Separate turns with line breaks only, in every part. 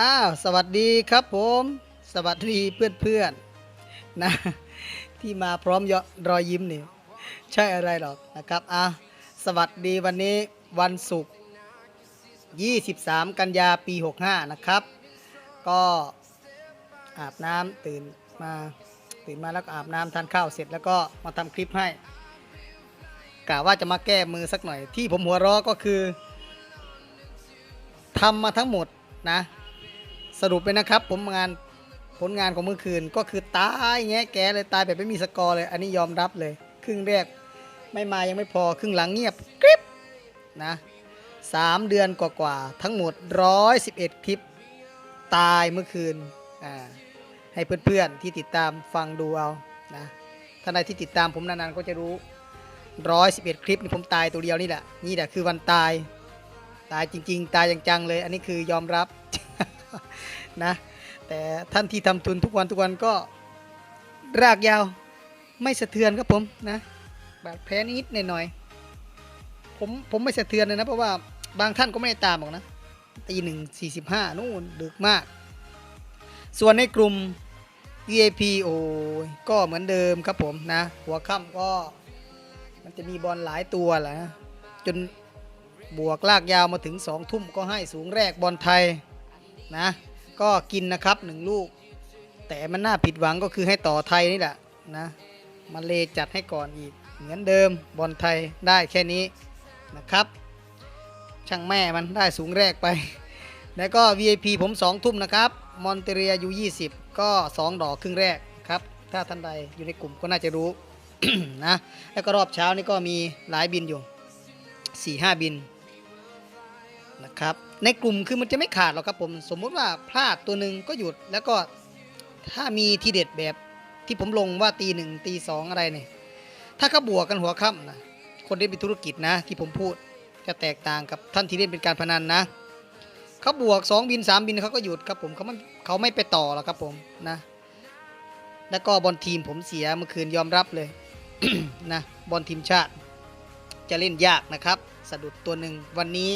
อ้าวสวัสดีครับผม สวัสดีเพื่อนๆนะ ที่มาพร้อมยรอยยิ้มนี่ใช่อะไรหรอกนะครับอะสวัสดีวันนี้วันศุกร์23 กันยาปี 65 นะครับ ก็อาบน้ำตื่นมาตื่นมาแล้วก็อาบน้ำทานข้าวเสร็จแล้วก็มาทำคลิปให้กะว่าจะมาแก้มือสักหน่อยที่ผมหัวเราะก็คือทำมาทั้งหมดนะ สรุปเลยนะครับ ผมงานผลงานของเมื่อคืนก็คือตายแงะแกเลยตายแบบไม่มีสกอร์เลย อันนี้ยอมรับเลย ครึ่งแรกไม่มายังไม่พอครึ่งหลังเงียบกริบนะสามเดือนกว่าๆทั้งหมด 111 คลิปตายเมื่อคืนอ่าให้เพื่อนๆที่ติดตามฟังดูเอานะท่านใดที่ติดตามผมนานๆก็จะรู้ 111 คลิปนี่ผมตายตัวเดียวนี่แหละนี่แหละคือวันตาย ตายจริง ๆ ตายจังๆเลย อันนี้คือยอมรับ นะแต่ท่านที่ทำทุนทุกวันทุกวันก็รากยาวไม่สะเทือนครับผมนะบาดแผลนิดหน่อยผมผมไม่สะเทือนเลยนะเพราะว่าบางท่านก็ไม่ได้ตามหรอกนะตีหนึ่งสี่สิบห้านู่นดึกมาก ส่วนในกลุ่ม VIP โอ้ก็เหมือนเดิมครับผมนะ หัวค่ำก็มันจะมีบอลหลายตัวแหละนะจนบวกลากยาวมาถึง2ทุ่มก็ให้สูงแรกบอลไทย นะก็กินนะครับหนึ่งลูก แต่มันน่าผิดหวังก็คือให้ต่อไทยนี่แหละนะมาเลจัดให้ก่อนอีก เหมือนเดิมบอลไทยได้แค่นี้นะครับ ช่างแม่มันได้สูงแรกไป แล้วก็ VIP ผม 2 ทุ่มนะครับ มอนเตเรียยู20 ก็ 2 ดอกครึ่งแรกครับ ถ้าท่านใดอยู่ในกลุ่มก็น่าจะรู้นะแล้วก็รอบเช้านี่ก็มีหลายบินอยู่4 5บิน นะครับ ในกลุ่มคือมันจะไม่ขาดหรอกครับผม สมมุติว่าพลาดตัวหนึ่งก็หยุดแล้วก็ถ้ามีทีเด็ดแบบที่ผมลงว่าตีหนึ่งตีสองอะไรเนี่ยถ้าเขาบวกกันหัวค่ำนะคนเล่นเป็นธุรกิจนะ ที่ผมพูดจะแตกต่างกับท่านที่เล่นเป็นการพนันนะเขาบวก 2 บิน 3 บินเขาก็หยุดครับผมเขาไม่เขาไม่ไปต่อหรอกครับผมนะแล้วก็บอลทีมผมเสียเมื่อคืนยอมรับเลยนะบอลทีมชาติ จะเล่นยากนะครับ สะดุดตัวหนึ่งวันนี้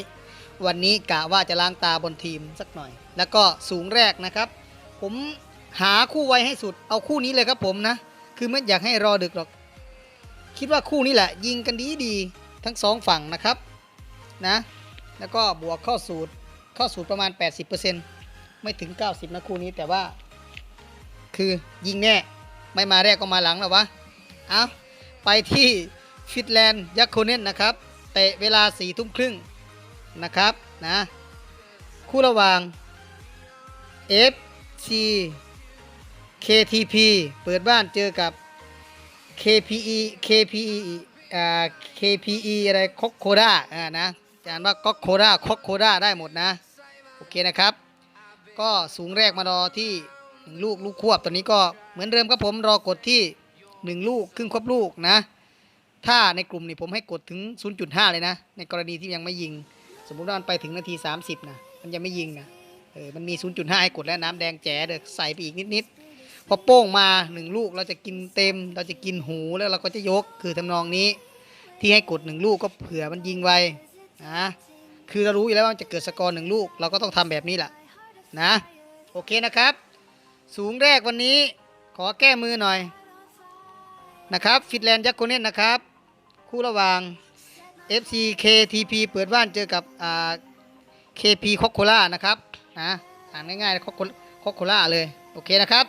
วันนี้กะว่าจะล้างตาบนทีมสักหน่อย แล้วก็สูงแรกนะครับ ผมหาคู่ไว้ให้สุด เอาคู่นี้เลยครับผมนะ คือไม่อยากให้รอดึกหรอก คิดว่าคู่นี้แหละ ยิงกันดีดีทั้งสองฝั่งนะครับนะ แล้วก็บวกเข้าสูตรเข้าสูตรประมาณ 80%ไม่ถึง 90 นะคู่นี้แต่ว่า คือยิงแน่ ไม่มาแรกก็มาหลังแล้ววะ เอาไปที่ฟิตแลนด์ยักโคเนนนะครับ เตะเวลา4ทุ่มครึ่ง นะครับนะคู่ระหว่าง FC KTP เปิดบ้านเจอกับ KPE KPE อ่า KPE อะไรคอกโคด้าอ่านะจานว่าก็โคด้าคอกโคด้าได้หมดนะ โอเคนะครับ ก็สูงแรกมารอที่หนึ่งลูกลูกควบตอนนี้ก็เหมือนเดิมครับผมรอกดที่หนึ่งลูกครึ่งควบลูกนะ ถ้าในกลุ่มนี่ผมให้กดถึง 0.5 เลยนะ ในกรณีที่ยังไม่ยิง สมมุติว่ามันไปถึงนาที 30นะมันยังไม่ยิงนะเออมันมี 0.5 ให้กดแล้วน้ำแดงแจ๋เด็กใส่ไปอีกนิดๆพอโป้งมา1ลูกเราจะกินเต็ม เราจะกินหูแล้วเราก็จะยกคือทำนองนี้ ที่ให้กด1ลูกก็เผื่อมันยิงไวนะคือเรารู้อยู่แล้วว่ามันจะเกิดสกอร์หนึ่งลูก เราก็ต้องทำแบบนี้แหละนะโอเคนะครับ สูงแรกวันนี้ขอแก้มือหน่อยนะครับฟิตแลนด์ยักษ์โคเนนนะครับ คู่ระหว่าง FC KTP เปิดบ้านเจอกับอ่า KP คอกโคล่านะครับนะอ่านง่ายๆคอกคอกโคล่าเลยโอเคนะครับ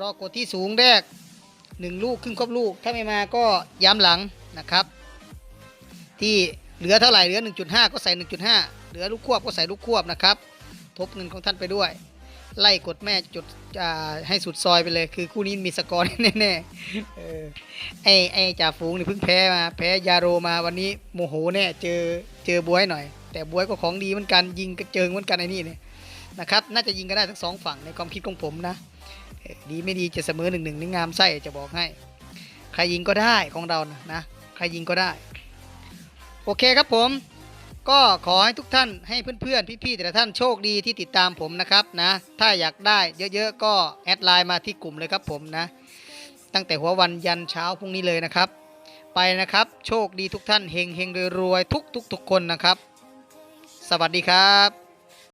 รอกดที่สูงแรก 1 ลูกครึ่งครบลูก ถ้าไม่มาก็ย้ำหลังนะครับ ที่เหลือเท่าไหร่เหลือ 1.5 ก็ใส่ 1.5 เหลือลูกควบก็ใส่ลูกควบนะครับ ทบเงินของท่านไปด้วย ไล่กดแม่จุดให้สุดซอยไปเลย คือคู่นี้มีสกอร์แน่ๆเออไอไอจ่าฝูงนี่เพิ่งแพ้มา แพ้ยาโรมาวันนี้โมโหแน่เจอเจอบวยหน่อย แต่บวยก็ของดีเหมือนกันยิงกระเจิงเหมือนกันไอ้นี่เนี่ยนะครับน่าจะยิงกันได้ทั้งสองฝั่งในความคิดของผมนะดีไม่ดีจะเสมอหนึ่งหนึ่งนี่งามไส้จะบอกให้ ใครยิงก็ได้ของเรานะนะใครยิงก็ได้ โอเคครับผม ก็ขอให้ทุกท่านให้เพื่อนๆ พี่ๆแต่ละท่านโชคดีที่ติดตามผมนะครับนะ ถ้าอยากได้เยอะๆ ก็แอดไลน์มาที่กลุ่มเลยครับผมนะ ตั้งแต่หัววันยันเช้าพรุ่งนี้เลยนะครับ ไปนะครับ โชคดีทุกท่านเฮงเฮงรวยๆทุกทุกทุกคนนะครับ สวัสดีครับ